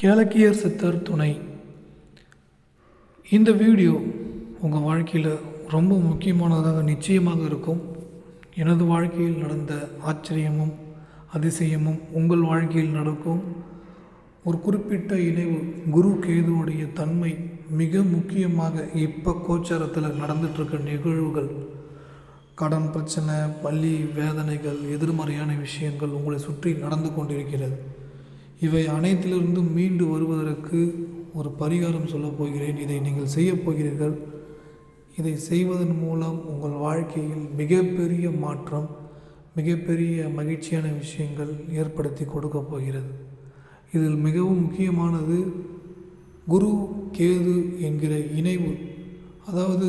கேலக்கியர் சித்தர் துணை. இந்த வீடியோ உங்கள் வாழ்க்கையில் ரொம்ப முக்கியமானதாக நிச்சயமாக இருக்கும். எனது வாழ்க்கையில் நடந்த ஆச்சரியமும் அதிசயமும் உங்கள் வாழ்க்கையில் நடக்கும். ஒரு குறிப்பிட்ட இணைவு குரு கேதுவுடைய தன்மை மிக முக்கியமாக இப்போ கோச்சாரத்தில் நடந்துட்டுருக்க நிகழ்வுகள். கடன் பிரச்சனை பள்ளி வேதனைகள் எதிர்மறையான விஷயங்கள் உங்களை சுற்றி நடந்து கொண்டிருக்கிறது. இவை அனைத்திலிருந்து மீண்டு வருவதற்கு ஒரு பரிகாரம் சொல்லப் போகிறேன். இதை நீங்கள் செய்யப் போகிறீர்கள். இதை செய்வதன் மூலம் உங்கள் வாழ்க்கையில் மிகப்பெரிய மாற்றம் மிகப்பெரிய மகிழ்ச்சியான விஷயங்கள் ஏற்படுத்தி கொடுக்கப் போகிறது. இதில் மிகவும் முக்கியமானது குரு கேது என்கிற இணைவு. அதாவது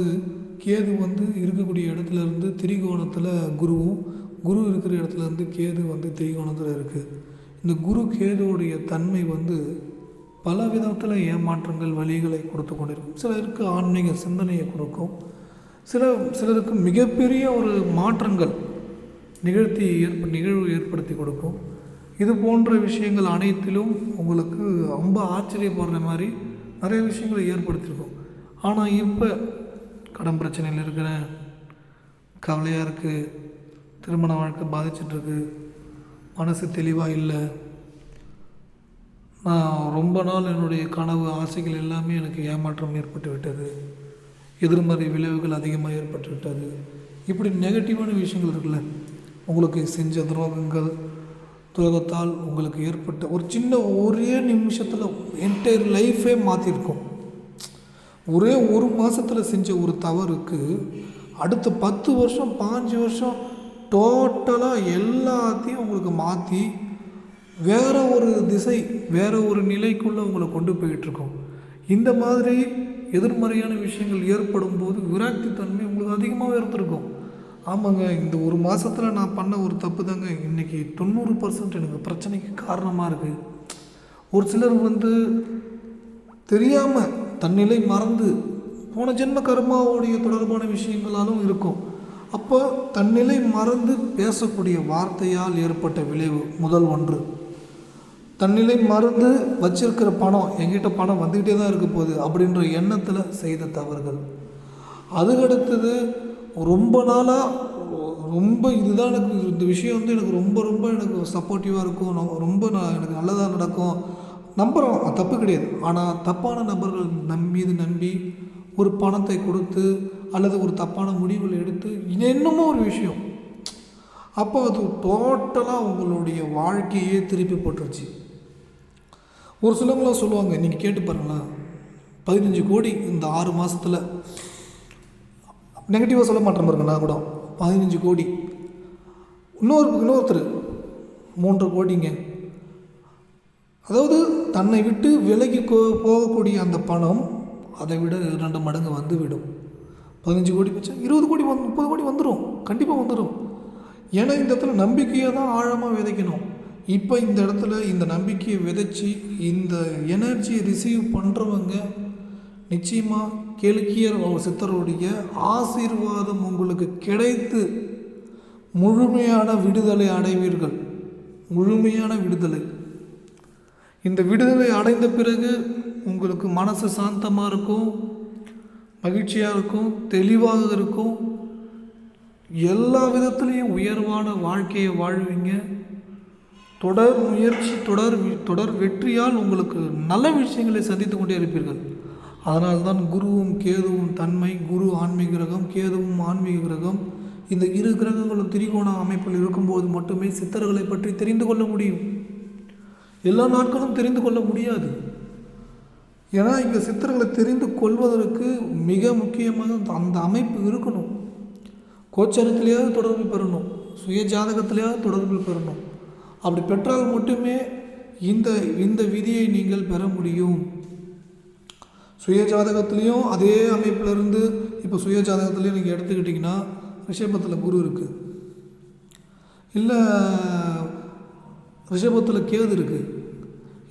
கேது வந்து இருக்கக்கூடிய இடத்துல இருந்து திரிகோணத்தில் குருவும் குரு இருக்கிற இடத்துல இருந்து கேது வந்து திரிகோணத்தில் இருக்குது இந்த குரு கேதுவுடைய தன்மை வந்து பல விதத்தில் ஏமாற்றங்கள் வழிகளை கொடுத்து கொண்டிருக்கும். சிலருக்கு ஆன்மீக சிந்தனையை கொடுக்கும். சில சிலருக்கு மிகப்பெரிய ஒரு மாற்றங்கள் நிகழ்த்தி ஏற்ப நிகழ்வு ஏற்படுத்தி கொடுக்கும். இது போன்ற விஷயங்கள் அனைத்திலும் உங்களுக்கு ரொம்ப ஆச்சரியப்படுற மாதிரி நிறைய விஷயங்களை ஏற்படுத்தியிருக்கும் ஆனால் இப்போ கடன் பிரச்சனையில் இருக்கிறேன் கவலையாக இருக்குது திருமண வாழ்க்கை பாதிச்சிட்ருக்கு மனசு தெளிவாக இல்லை நான் ரொம்ப நாள் என்னுடைய கனவு ஆசைகள் எல்லாமே எனக்கு ஏமாற்றம் ஏற்பட்டு விட்டது. எதிர்மறை விளைவுகள் அதிகமாக ஏற்பட்டு விட்டது. இப்படி நெகட்டிவான விஷயங்கள் இருக்குல்ல. உங்களுக்கு செஞ்ச துரோகங்கள் துரோகத்தால் உங்களுக்கு ஏற்பட்ட ஒரு சின்ன ஒரே நிமிஷத்தில் என்டையர் லைஃபே மாற்றிருக்கும் ஒரே ஒரு மாதத்தில் செஞ்ச ஒரு தவறுக்கு அடுத்த பத்து வருஷம் பாஞ்சு வருஷம் டோட்டலாக எல்லாத்தையும் உங்களுக்கு மாற்றி வேறு ஒரு திசை வேறு ஒரு நிலைக்குள்ளே உங்களை கொண்டு போயிட்டுருக்கோம். இந்த மாதிரி எதிர்மறையான விஷயங்கள் ஏற்படும் போது விராக்தி தன்மை உங்களுக்கு அதிகமாக இருந்திருக்கும். ஆமாங்க இந்த ஒரு மாதத்தில் நான் பண்ண ஒரு தப்பு தாங்க இன்றைக்கி தொண்ணூறு பர்சன்ட் எனக்கு பிரச்சனைக்கு காரணமாக இருக்குது ஒரு சிலர் வந்து தெரியாமல் தன்னிலை மறந்து போன ஜென்ம கர்மாவுடைய தொடர்பான விஷயங்களாலும் இருக்கும். அப்போ தன்னிலை மறந்து பேசக்கூடிய வார்த்தையால் ஏற்பட்ட விளைவு முதல் ஒன்று. தன்னிலை மறந்து வச்சிருக்கிற பணம் எங்கிட்ட பணம் வந்துக்கிட்டே தான் இருக்க போகுது அப்படின்ற எண்ணத்தில் செய்த தவறுகள். அதுக்கடுத்தது ரொம்ப நாளாக ரொம்ப இதுதான் எனக்கு இந்த விஷயம் வந்து எனக்கு ரொம்ப ரொம்ப எனக்கு சப்போர்ட்டிவாக இருக்கும் ரொம்ப நான் எனக்கு நல்லதாக நடக்கும். நம்புகிறோம் தப்பு கிடையாது. ஆனால் தப்பான நபர்கள் நம்பி இது நம்பி ஒரு பணத்தை கொடுத்து அல்லது ஒரு தப்பான முடிவுகள் எடுத்து இன்னமும் ஒரு விஷயம். அப்போ அது டோட்டலாக உங்களுடைய வாழ்க்கையே திருப்பி போட்டுருச்சு. ஒரு சிலவங்களாம் சொல்லுவாங்க நீங்கள் கேட்டு பாருங்களேன் பதினஞ்சு கோடி இந்த ஆறு மாதத்தில் நெகட்டிவாக சொல்ல மாட்டேன் பாருங்க நான் கூட. பதினஞ்சு கோடி. இன்னொரு இன்னொருத்தர் மூன்று கோடிங்க. அதாவது தன்னை விட்டு விலகி கோ- போகக்கூடிய அந்த பணம் அதை விட ரெண்டு மடங்கு வந்துவிடும் பதினஞ்சு கோடி வச்சா இருபது கோடி வந்து முப்பது கோடி வந்துடும் கண்டிப்பாக வந்துடும் ஏன்னா இந்த இடத்துல நம்பிக்கையை தான் ஆழமாக விதைக்கணும். இப்போ இந்த இடத்துல இந்த நம்பிக்கையை விதைச்சி இந்த எனர்ஜியை ரிசீவ் பண்ணுறவங்க நிச்சயமாக கேளுக்கியர் அவர் சித்தருடைய ஆசீர்வாதம் உங்களுக்கு கிடைத்து முழுமையான விடுதலை அடைவீர்கள். முழுமையான விடுதலை. இந்த விடுதலை அடைந்த பிறகு உங்களுக்கு மனசு சாந்தமாக இருக்கும். மகிழ்ச்சியாக இருக்கும் தெளிவாக இருக்கும் எல்லா விதத்துலேயும் உயர்வான வாழ்க்கையை வாழ்வீங்க. தொடர் முயற்சி தொடர் தொடர் வெற்றியால் உங்களுக்கு நல்ல விஷயங்களை சந்தித்து கொண்டே இருப்பீர்கள். அதனால்தான் குருவும் கேதுவும் தன்மை குரு ஆன்மீக கிரகம் கேதுவும் ஆன்மீக கிரகம். இந்த இரு கிரகங்களும் திரிகோண அமைப்பில் இருக்கும்போது மட்டுமே சித்தர்களை பற்றி தெரிந்து கொள்ள முடியும். எல்லா நாட்களும் தெரிந்து கொள்ள முடியாது. ஏன்னா இங்கே சித்தர்களை தெரிந்து கொள்வதற்கு மிக முக்கியமாக அந்த- அந்த அமைப்பு இருக்கணும். கோச்சரத்திலேயாவது தொடர்பு பெறணும். சுய ஜாதகத்திலேயாவது தொடர்பு பெறணும். அப்படி பெற்றால் மட்டுமே இந்த இந்த விதியை நீங்கள் பெற முடியும். சுய ஜாதகத்துலேயும் அதே அமைப்பில் இருந்து இப்போ சுய ஜாதகத்துலேயும் நீங்கள் எடுத்துக்கிட்டிங்கன்னா ரிஷபத்தில் குரு இருக்குது இல்லை ரிஷபத்தில் கேது இருக்குது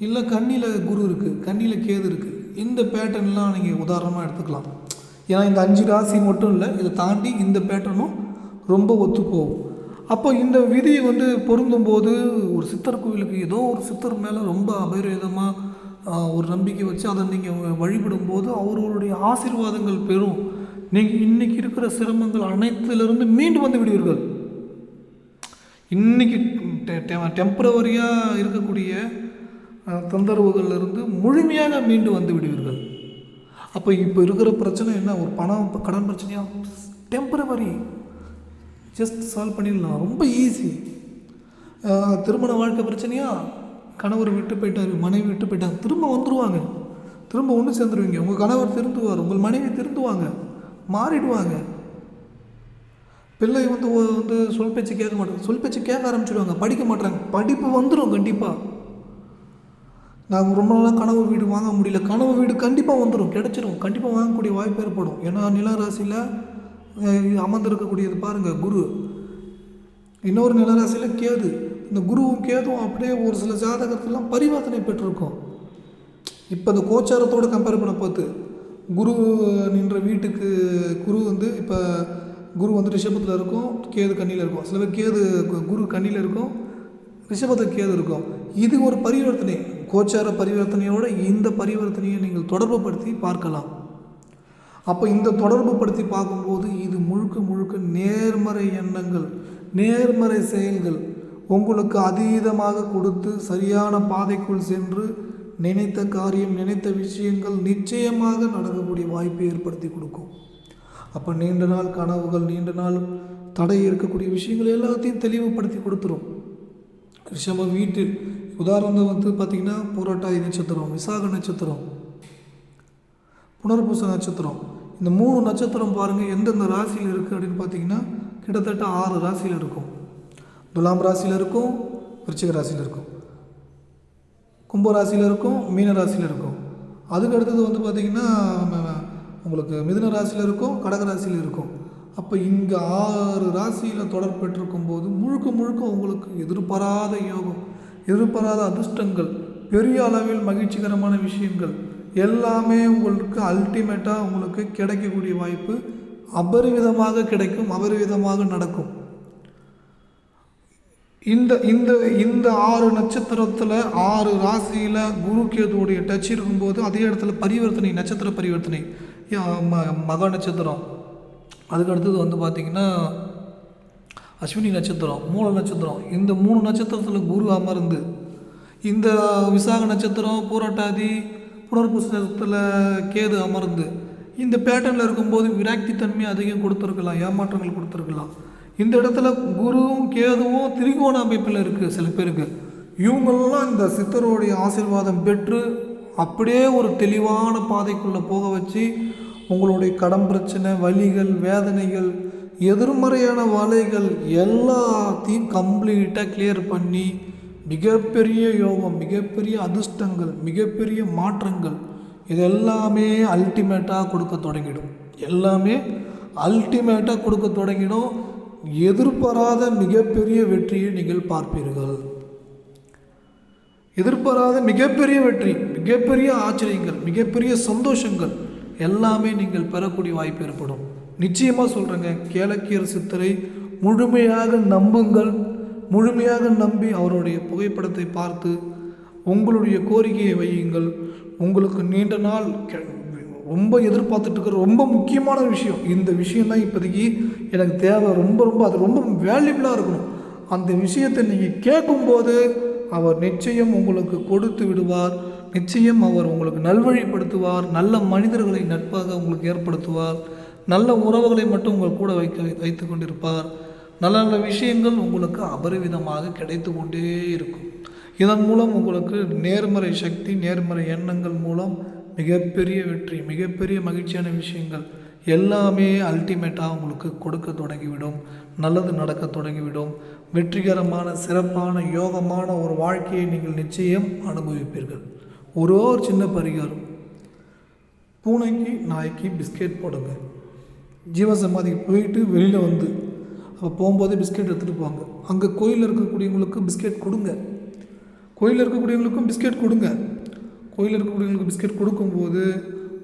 இல்லை கண்ணியில் குரு இருக்குது கண்ணியில் கேது இருக்குது இந்த பேட்டர்ன்லாம் நீங்கள் உதாரணமாக எடுத்துக்கலாம். ஏன்னா இந்த அஞ்சு ராசி மட்டும் இல்லை இதை தாண்டி இந்த பேட்டர்னும் ரொம்ப ஒத்து போகும் அப்போ இந்த விதி வந்து பொருந்தும்போது ஒரு சித்தர் கோவிலுக்கு ஏதோ ஒரு சித்தர் மேலே ரொம்ப அபரிதமாக ஒரு நம்பிக்கை வச்சு அதை நீங்கள் வழிபடும் போது அவர்களுடைய ஆசீர்வாதங்கள் பெறும். நீங்கள் இன்றைக்கி இருக்கிற சிரமங்கள் அனைத்திலிருந்து மீண்டு வந்து விடுவீர்கள். இன்னைக்கு டெம்பரவரியாக இருக்கக்கூடிய தொந்தரவுகளிலிருந்து இருந்து முழுமையாக மீண்டு வந்து விடுவீர்கள். அப்போ இப்போ இருக்கிற பிரச்சனை என்ன? ஒரு பணம் கடன் பிரச்சனையாக டெம்பரவரி ஜஸ்ட் சால்வ் பண்ணிடலாம். ரொம்ப ஈஸி திருமண வாழ்க்கை பிரச்சனையா? கணவர் விட்டு போயிட்டார் மனைவி விட்டு போயிட்டாங்க. திரும்ப வந்துடுவாங்க திரும்ப ஒன்று சேர்ந்துருவீங்க. உங்கள் கணவர் திருந்துவார் உங்கள் மனைவி திருந்துவாங்க. மாறிடுவாங்க. பிள்ளை வந்து வந்து சொல் பேச்சு கேட்க மாட்டாங்க. சொல் பேச்சு கேட்க ஆரம்பிச்சிடுவாங்க. படிக்க மாட்டாங்க படிப்பு வந்துடும் கண்டிப்பாக நாங்கள் ரொம்ப நாளாக கனவு வீடு வாங்க முடியல. கனவு வீடு கண்டிப்பாக வந்துடும் கிடைச்சிரும். கண்டிப்பாக வாங்கக்கூடிய வாய்ப்பு ஏற்படும். ஏன்னா நிலராசியில் அமர்ந்திருக்கக்கூடியது பாருங்கள் குரு. இன்னொரு நிலராசியில் கேது. இந்த குருவும் கேதுவும் அப்படியே ஒரு சில ஜாதகத்திலாம் பரிவர்த்தனை பெற்றிருக்கோம். இப்போ இந்த கோச்சாரத்தோட கம்பேர் பண்ண பார்த்து குரு நின்ற வீட்டுக்கு குரு வந்து இப்போ குரு வந்து ரிஷபத்தில் இருக்கும் கேது கண்ணியில் இருக்கும். சில பேர் கேது குரு கண்ணியில் இருக்கும் ரிஷபத்தில் கேது இருக்கும். இது ஒரு பரிவர்த்தனை. கோச்சார பரிவர்த்தனையோடு இந்த பரிவர்த்தனையை நீங்கள் தொடர்பு படுத்தி பார்க்கலாம். அப்போ இந்த தொடர்பு படுத்தி பார்க்கும்போது இது முழுக்க முழுக்க நேர்மறை எண்ணங்கள் நேர்மறை செயல்கள் உங்களுக்கு அதீதமாக கொடுத்து சரியான பாதைக்குள் சென்று நினைத்த காரியம் நினைத்த விஷயங்கள் நிச்சயமாக நடக்கக்கூடிய வாய்ப்பை ஏற்படுத்தி கொடுக்கும். அப்போ நீண்ட நாள் கனவுகள் நீண்ட நாள் தடை இருக்கக்கூடிய விஷயங்கள் எல்லாத்தையும் தெளிவுபடுத்தி கொடுத்துரும். ரிஷப வீட்டு உதாரணம் வந்து பார்த்திங்கன்னா புரட்டாதி நட்சத்திரம் விசாக நட்சத்திரம் புனர்பூச நட்சத்திரம். இந்த மூணு நட்சத்திரம் பாருங்கள் எந்தெந்த ராசியில் இருக்குது அப்படின்னு பார்த்தீங்கன்னா கிட்டத்தட்ட ஆறு ராசியில் இருக்கும். துலாம் ராசியில் இருக்கும் விருச்சிக ராசியில் இருக்கும். கும்ப ராசியில் இருக்கும் மீன ராசியில் இருக்கும். அதுக்கு அடுத்தது வந்து பார்த்திங்கன்னா உங்களுக்கு மிதுன ராசியில் இருக்கும் கடக ராசியில் இருக்கும். அப்போ இங்கே ஆறு ராசியில் தொடர் பெற்றிருக்கும் போது முழுக்க முழுக்க உங்களுக்கு எதிர்பாராத யோகம். எதிர்பாராத அதிர்ஷ்டங்கள் பெரிய அளவில் மகிழ்ச்சிகரமான விஷயங்கள் எல்லாமே உங்களுக்கு அல்டிமேட்டாக உங்களுக்கு கிடைக்கக்கூடிய வாய்ப்பு அபரிவிதமாக கிடைக்கும் அபரிவிதமாக நடக்கும். இந்த இந்த இந்த ஆறு நட்சத்திரத்தில் ஆறு ராசியில் குரு கேதுவோடைய டச் இருக்கும்போது அதே இடத்துல பரிவர்த்தனை நட்சத்திர பரிவர்த்தனை. யா- ம மக நட்சத்திரம். அதுக்கு அடுத்தது வந்து பார்த்திங்கன்னா அஸ்வினி நட்சத்திரம் மூல நட்சத்திரம். இந்த மூணு நட்சத்திரத்தில் குரு அமர்ந்து இந்த விசாக நட்சத்திரம் பூரட்டாதி புனர்பூச நட்சத்திரத்தில் கேது அமர்ந்து இந்த பேட்டர்னில் இருக்கும்போது விராக்தி தன்மை அதிகம் கொடுத்துருக்கலாம் ஏமாற்றங்கள் கொடுத்துருக்கலாம். இந்த இடத்துல குருவும் கேதுவும் திரிகோண அமைப்பில் இருக்குது சில பேருக்கு. இவங்களெல்லாம் இந்த சித்தருடைய ஆசீர்வாதம் பெற்று அப்படியே ஒரு தெளிவான பாதைக்குள்ளே போக வச்சு உங்களுடைய கடன் பிரச்சனை வலிகள் வேதனைகள் எதிர்மறையான வலைகள் எல்லாத்தையும் கம்ப்ளீட்டாக கிளியர் பண்ணி மிகப்பெரிய யோகம் மிகப்பெரிய அதிர்ஷ்டங்கள் மிகப்பெரிய மாற்றங்கள் இது எல்லாமே அல்டிமேட்டாக கொடுக்க தொடங்கிடும். எல்லாமே அல்டிமேட்டாக கொடுக்க தொடங்கிடும். எதிர்பாராத மிகப்பெரிய வெற்றியை நீங்கள் பார்ப்பீர்கள். எதிர்பாராத மிகப்பெரிய வெற்றி மிகப்பெரிய ஆச்சரியங்கள் மிகப்பெரிய சந்தோஷங்கள் எல்லாமே நீங்கள் பெறக்கூடிய வாய்ப்பு ஏற்படும். நிச்சயமாக சொல்கிறேங்க கேளக்கியர் சித்தரை முழுமையாக நம்புங்கள் முழுமையாக நம்பி அவருடைய புகைப்படத்தை பார்த்து உங்களுடைய கோரிக்கையை வையுங்கள். உங்களுக்கு நீண்ட நாள் கெ- ரொம்ப எதிர்பார்த்துட்டு இருக்கிற ரொம்ப முக்கியமான விஷயம். இந்த விஷயந்தான் இப்போதைக்கு எனக்கு தேவை. ரொம்ப ரொம்ப அது ரொம்ப வேல்யூபிளாக இருக்கணும். அந்த விஷயத்தை நீங்கள் கேட்கும்போது அவர் நிச்சயம் உங்களுக்கு கொடுத்து விடுவார். நிச்சயம் அவர் உங்களுக்கு நல்வழிப்படுத்துவார். நல்ல மனிதர்களை நட்பாக உங்களுக்கு ஏற்படுத்துவார். நல்ல உறவுகளை மட்டும் உங்கள் கூட வைக்க வைத்து கொண்டிருப்பார். நல்ல நல்ல விஷயங்கள் உங்களுக்கு அபரிவிதமாக கிடைத்து கொண்டே இருக்கும். இதன் மூலம் உங்களுக்கு நேர்மறை சக்தி நேர்மறை எண்ணங்கள் மூலம் மிகப்பெரிய வெற்றி மிகப்பெரிய மகிழ்ச்சியான விஷயங்கள் எல்லாமே அல்டிமேட்டாக உங்களுக்கு கொடுக்க தொடங்கிவிடும். நல்லது நடக்க தொடங்கிவிடும். வெற்றிகரமான சிறப்பான யோகமான ஒரு வாழ்க்கையை நீங்கள் நிச்சயம் அனுபவிப்பீர்கள். ஒரே ஒரு சின்ன பரிகாரம். பூனைக்கு நாய்க்கு பிஸ்கெட் போடுங்க. ஜீவசமாதிக்கு போயிட்டு வெளியில் வந்து அப்போ போகும்போதே பிஸ்கெட் எடுத்துகிட்டு போவாங்க. அங்கே கோயிலில் இருக்கக்கூடியவங்களுக்கு பிஸ்கெட் கொடுங்க. கோயிலில் இருக்கக்கூடியவங்களுக்கும் பிஸ்கெட் கொடுங்க. கோயிலில் இருக்கக்கூடியவங்களுக்கு பிஸ்கெட் கொடுக்கும்போது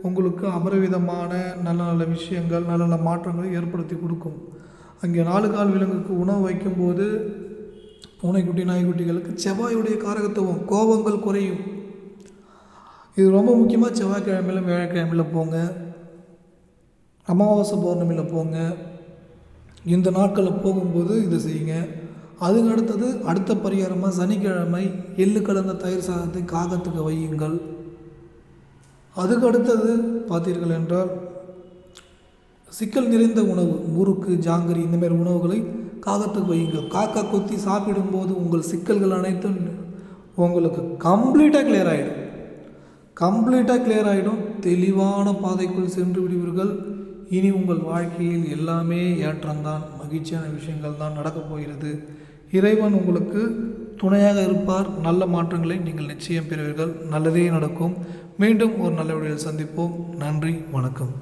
உங்களுக்கு அமரவிதமான நல்ல நல்ல விஷயங்கள் நல்ல நல்ல மாற்றங்களை ஏற்படுத்தி கொடுக்கும். அங்கே நாலு கால் விலங்குக்கு உணவு வைக்கும்போது பூனைக்குட்டி நாய்க்குட்டிகளுக்கு செவ்வாயுடைய காரகத்துவம் கோபங்கள் குறையும். இது ரொம்ப முக்கியமாக செவ்வாய்க்கிழமையில வியாழக்கிழமையில் போங்க. அமாவாசை பௌர்ணமியில் போங்க. இந்த நாட்களில் போகும்போது இதை செய்யுங்க. அதுக்கு அடுத்தது அடுத்த பரிகாரமாக சனிக்கிழமை எள்ளு கலந்த தயிர் சாதத்தை காகத்துக்கு வையுங்கள். அதுக்கு அடுத்தது பார்த்தீர்கள் என்றால் சிக்கல் நிறைந்த உணவு முறுக்கு ஜாங்கரி இந்தமாரி உணவுகளை காகத்துக்கு வையுங்கள். காக்கா கொத்தி சாப்பிடும்போது உங்கள் சிக்கல்கள் அனைத்தும் உங்களுக்கு கம்ப்ளீட்டாக கிளியர் ஆகிடும் கம்ப்ளீட்டாக கிளியர் ஆகிடும் தெளிவான பாதைக்குள் சென்று விடுவீர்கள். இனி உங்கள் வாழ்க்கையில் எல்லாமே ஏற்றம்தான். மகிழ்ச்சியான விஷயங்கள் தான் நடக்கப் போகிறது. இறைவன் உங்களுக்கு துணையாக இருப்பார். நல்ல மாற்றங்களை நீங்கள் நிச்சயம் பெறுவீர்கள். நல்லதே நடக்கும். மீண்டும் ஒரு நல்ல வழியில் சந்திப்போம். நன்றி. வணக்கம்.